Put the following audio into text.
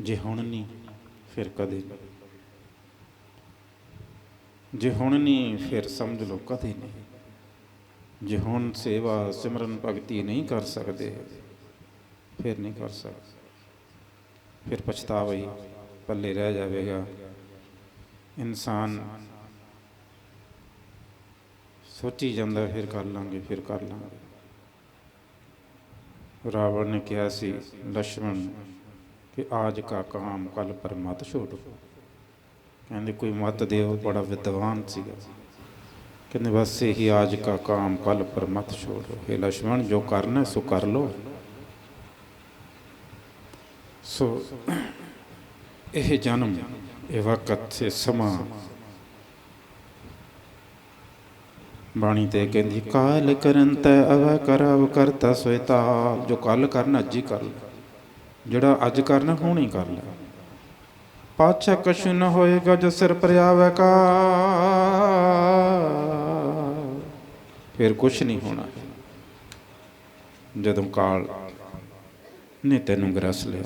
ਜੇ ਹੁਣ ਨਹੀਂ ਫਿਰ ਕਦੇ। ਜੇ ਹੁਣ ਨਹੀਂ ਫਿਰ ਸਮਝ ਲਓ ਕਦੇ ਨਹੀਂ। ਜੇ ਹੁਣ ਸੇਵਾ ਸਿਮਰਨ ਭਗਤੀ ਨਹੀਂ ਕਰ ਸਕਦੇ, ਫਿਰ ਨਹੀਂ ਕਰ ਸਕਦੇ। ਫਿਰ ਪਛਤਾਵਾਈ, ਪੱਲੇ ਰਹਿ ਜਾਵੇਗਾ। ਇਨਸਾਨ ਸੋਚੀ ਜਾਂਦਾ, ਫਿਰ ਕਰ ਲਾਂਗੇ, ਫਿਰ ਕਰ ਲਾਂਗੇ। ਰਾਵਣ ਨੇ ਕਿਹਾ ਸੀ ਲక్ష్మణ ਕਿ ਆਜ ਕਾ ਕਾਮ ਕੱਲ ਪਰਮਤ ਮਤ ਕਹਿੰਦੇ ਕੋਈ ਮਤ ਦੇਵ ਬੜਾ ਵਿਦਵਾਨ ਸੀਗਾ। ਕਹਿੰਦੇ ਬਸ ਹੀ ਆਜ ਕਾ ਕਾਮ ਕੱਲ ਪਰ ਮਤ ਛੋੜੋ। हे ਲక్ష్మణ ਜੋ ਕਰਨਾ ਸੋ ਕਰ ਲੋ ਸੋ ਇਹ ਜਨਮ, ਇਹ ਵਕਤ, ਇਹ ਸਮਾਂ। ਬਾਣੀ ਤੇ ਕਹਿੰਦੀ, ਕਾਲ ਕਰਨ ਤੈ ਅਵ ਕਰਵ ਕਰਤਾ ਸੋਇਤਾ, ਜੋ ਕੱਲ ਕਰਨ, ਅੱਜ ਹੀ ਕਰ ਲੋ ਜਿਹੜਾ ਅੱਜ ਕਰਨ, ਹੁਣ ਹੀ ਕਰ ਲੈ। ਪਾਛਾ ਕਛੁ ਨ ਹੋਏਗਾ ਜੋ ਸਿਰ ਪਰ ਆਵੇ ਕਾ ਫਿਰ ਕੁਛ ਨਹੀਂ ਹੋਣਾ। ਜਦੋਂ ਕਾਲ ਨੇ ਤੈਨੂੰ ਗਰਸ ਲਿਆ।